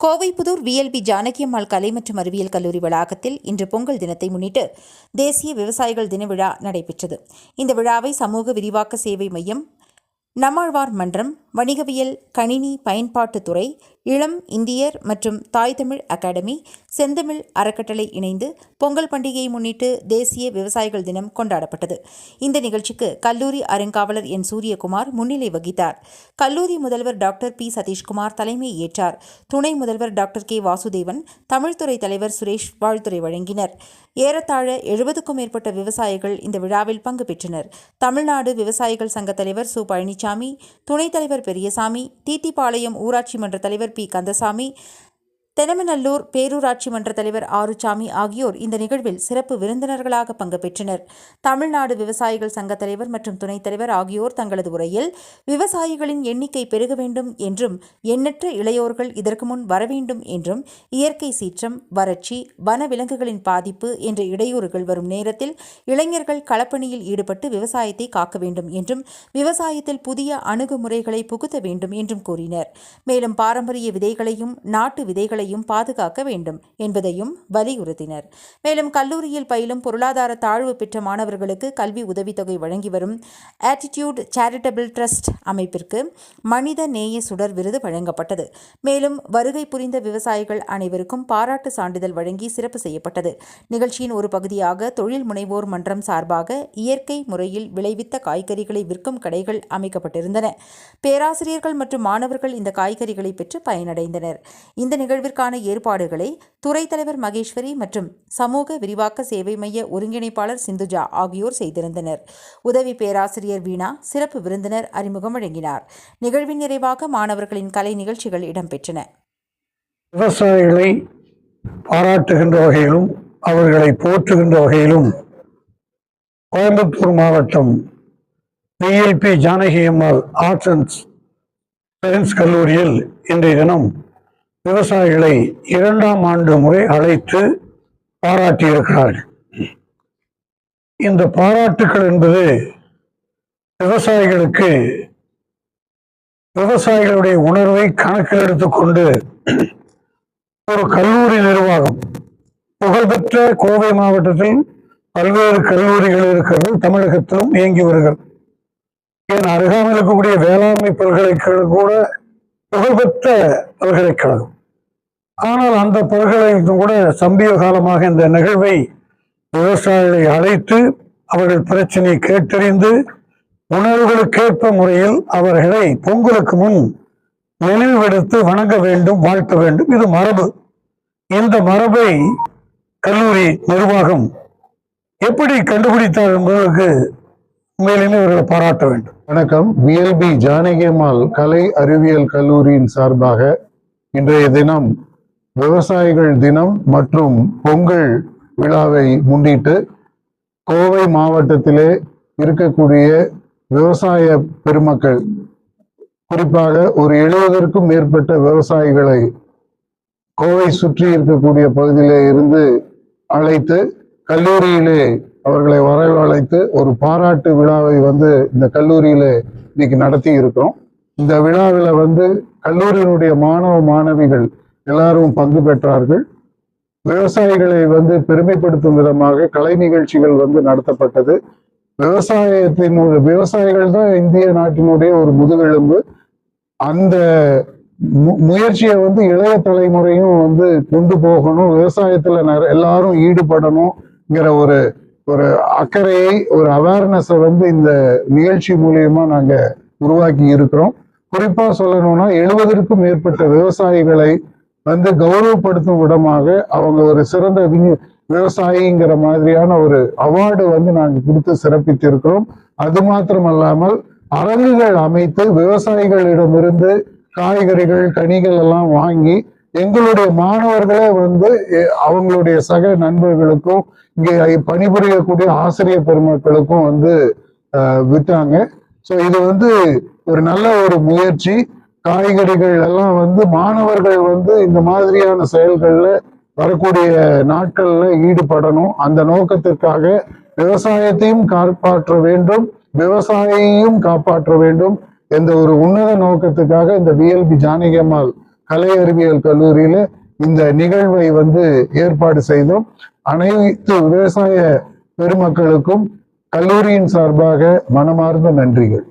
Kovaipudur VLB Janakiammal கலை மற்றும் அறிவியல் கல்லூரி வளாகத்தில் இன்று பொங்கல் தினத்தை முன்னிட்டு தேசிய விவசாயிகள் தின விழா நடைபெற்றது. இந்த விழாவை சமூக விரிவாக்க சேவை மையம் நம்மாழ்வார் மன்றம் வணிகவியல் கணினி பயன்பாட்டு துறை இளம் இந்தியர் மற்றும் தாய் தமிழ் அகாடமி செந்தமிழ் அறக்கட்டளை இணைந்து பொங்கல் பண்டிகையை முன்னிட்டு தேசிய விவசாயிகள் தினம் கொண்டாடப்பட்டது. இந்த நிகழ்ச்சிக்கு கல்லூரி அறங்காவலர் என். சூரியகுமார் முன்னிலை வகித்தார். கல்லூரி முதல்வர் டாக்டர் பி. சதீஷ்குமார் தலைமை ஏற்றார். துணை முதல்வர் டாக்டர் கே. வாசுதேவன் தமிழ்துறை தலைவர் சுரேஷ் வாழ்த்துறை வழங்கினர். ஏறத்தாழ எழுபதுக்கும் மேற்பட்ட விவசாயிகள் இந்த விழாவில் பங்கு பெற்றனர். தமிழ்நாடு விவசாயிகள் சங்க தலைவர் சு. பழனிசாமி துணைத் தலைவர் பெரியசாமி தீத்திப்பாளையம் ஊராட்சி மன்ற தலைவர் பி. கந்தசாமி தெனமநல்லூர் பேரூராட்சி மன்ற தலைவர் ஆறுசாமி ஆகியோர் இந்த நிகழ்வில் சிறப்பு விருந்தினர்களாக பங்கு பெற்றனர். தமிழ்நாடு விவசாயிகள் சங்க தலைவர் மற்றும் துணைத் தலைவர் ஆகியோர் தங்களது உரையில் விவசாயிகளின் எண்ணிக்கை பெருக வேண்டும் என்றும் எண்ணற்ற இளையோர்கள் இதற்கு முன் வரவேண்டும் என்றும் இயற்கை சீற்றம் வறட்சி வன விலங்குகளின் பாதிப்பு என்ற இடையூறுகள் வரும் நேரத்தில் இளைஞர்கள் களப்பணியில் ஈடுபட்டு விவசாயத்தை காக்க வேண்டும் என்றும் விவசாயத்தில் புதிய அணுகுமுறைகளை புகுத்த வேண்டும் என்றும் கூறினர். மேலும் பாரம்பரிய விதைகளையும் நாட்டு விதைகளையும் பாதுகாக்க வேண்டும் என்பதையும் வலியுறுத்தினர். மேலும் கல்லூரியில் பயிலும் பொருளாதார தாழ்வு பெற்ற மாணவர்களுக்கு கல்வி உதவித்தொகை வழங்கி வரும் ஆட்டிடியூட் சேரிட்டபிள் ட்ரஸ்ட் அமைப்பிற்கு மனித நேய சுடர் விருது வழங்கப்பட்டது. மேலும் வருகை புரிந்த விவசாயிகள் அனைவருக்கும் பாராட்டு சான்றிதழ் வழங்கி சிறப்பு செய்யப்பட்டது. நிகழ்ச்சியின் ஒரு பகுதியாக தொழில் முனைவோர் மன்றம் சார்பாக இயற்கை முறையில் விளைவித்த காய்கறிகளை விற்கும் கடைகள் அமைக்கப்பட்டிருந்தன. பேராசிரியர்கள் மற்றும் மாணவர்கள் இந்த காய்கறிகளை பெற்று பயனடைந்தனர். இந்த இதற்கான ஏற்பாடுகளை துறை தலைவர் மகேஸ்வரி மற்றும் சமூக விரிவாக்க சேவை மைய ஒருங்கிணைப்பாளர் சிந்துஜா ஆகியோர் செய்திருந்தனர். உதவி பேராசிரியர் வீணா சிறப்பு விருந்தினர் அறிமுகம் வழங்கினார். நிகழ்வின் நிறைவாக மாணவர்களின் கலை நிகழ்ச்சிகள் இடம்பெற்றன. விவசாயிகளை பாராட்டுகின்ற வகையிலும் அவர்களை போற்றுகின்ற வகையிலும் கோயம்புத்தூர் மாவட்டம் PLP Janaki Ammal arts and science கல்லூரியில் இன்றைய தினம் விவசாயிகளை இரண்டாம் ஆண்டு முறை அழைத்து பாராட்டியிருக்கிறார்கள் இந்த பாராட்டுக்கள் என்பது விவசாயிகளுக்கு விவசாயிகளுடைய உணர்வை கணக்கில் எடுத்துக்கொண்டு ஒரு கல்லூரி நிர்வாகம் புகழ்பெற்ற கோவை மாவட்டத்தில் பல்வேறு கல்லூரிகள் இருக்கிறது தமிழகத்திலும் இயங்கி வருகிறது. ஏன் அருகாமல் இருக்கக்கூடிய வேளாண்மை பல்கலைக்கழகம் கூட புகழ்பெற்ற பல்கலைக்கழகம் ஆனால் அந்த பல்கலைக்கழகம் கூட சம்பிய காலமாக இந்த நிகழ்வை விவசாயிகளை அழைத்து அவர்கள் பிரச்சனையை கேட்டறிந்து உணர்வுகளுக்கேற்ப முறையில் அவர்களை பொங்கலுக்கு முன் நினைவுபடுத்தி வணங்க வேண்டும் வாழ்த்த வேண்டும். இது மரபு. இந்த மரபை கல்லூரி நிர்வாகம் எப்படி கண்டுபிடித்தார் என்பதற்கு உண்மையிலுமே இவர்களை பாராட்ட வேண்டும். வணக்கம். விஎல்பி ஜானகியம்மாள் கலை அறிவியல் கல்லூரியின் சார்பாக இன்றைய தினம் விவசாயிகள் தினம் மற்றும் பொங்கல் விழாவை முன்னிட்டு கோவை மாவட்டத்திலே இருக்கக்கூடிய விவசாய பெருமக்கள் குறிப்பாக ஒரு எழுபதற்கும் மேற்பட்ட விவசாயிகளை கோவை சுற்றி இருக்கக்கூடிய பகுதியிலே இருந்து அழைத்து கல்லூரியிலே அவர்களை வரவழைத்து ஒரு பாராட்டு விழாவை வந்து இந்த கல்லூரியில இன்னைக்கு நடத்தி இருக்கிறோம். இந்த விழாவில் வந்து கல்லூரியினுடைய மாணவ மாணவிகள் எல்லாரும் பங்கு பெற்றார்கள். விவசாயிகளை வந்து பெருமைப்படுத்தும் விதமாக கலை நிகழ்ச்சிகள் வந்து நடத்தப்பட்டது. விவசாயத்தினுடைய விவசாயிகள் தான் இந்திய நாட்டினுடைய ஒரு முதுகெலும்பு. அந்த மு- முயற்சியை வந்து இளைய தலைமுறையும் வந்து கொண்டு போகணும். விவசாயத்துல எல்லாரும் ஈடுபடணுங்கிற ஒரு ஒரு அக்கறையை ஒரு அவேர்னஸை வந்து இந்த நிகழ்ச்சி மூலியமா நாங்க உருவாக்கி இருக்கிறோம். குறிப்பா சொல்லணும்னா எழுபதற்கும் மேற்பட்ட விவசாயிகளை வந்து கௌரவப்படுத்தும் விடமாக அவங்க ஒரு சிறந்த வி- விவசாயிங்கிற மாதிரியான ஒரு அவார்டு வந்து நாங்க கொடுத்து சிறப்பித்திருக்கிறோம். அது மாத்திரமல்லாமல் அரங்குகள் அமைத்து விவசாயிகளிடமிருந்து காய்கறிகள் கனிகள் எல்லாம் வாங்கி எங்களுடைய மாணவர்களே வந்து அவங்களுடைய சக நண்பர்களுக்கும் இங்கே பணிபுரியக்கூடிய ஆசிரியர் பெருமக்களுக்கும் வந்து விற்றாங்க ஸோ இது வந்து ஒரு நல்ல ஒரு முயற்சி. காய்கறிகள் எல்லாம் வந்து மாணவர்கள் வந்து இந்த மாதிரியான செயல்களில் வரக்கூடிய நாட்களில் ஈடுபடணும். அந்த நோக்கத்திற்காக விவசாயத்தையும் காப்பாற்ற வேண்டும். விவசாயியையும் காப்பாற்ற வேண்டும். என்ற ஒரு உன்னத நோக்கத்துக்காக இந்த விஎல்பி ஜானகி அம்மாள் கலை அறிவியல் கல்லூரியில இந்த நிகழ்வை வந்து ஏற்பாடு செய்தோம். அனைத்து விவசாய பெருமக்களுக்கும் கல்லூரியின் சார்பாக மனமார்ந்த நன்றிகள்.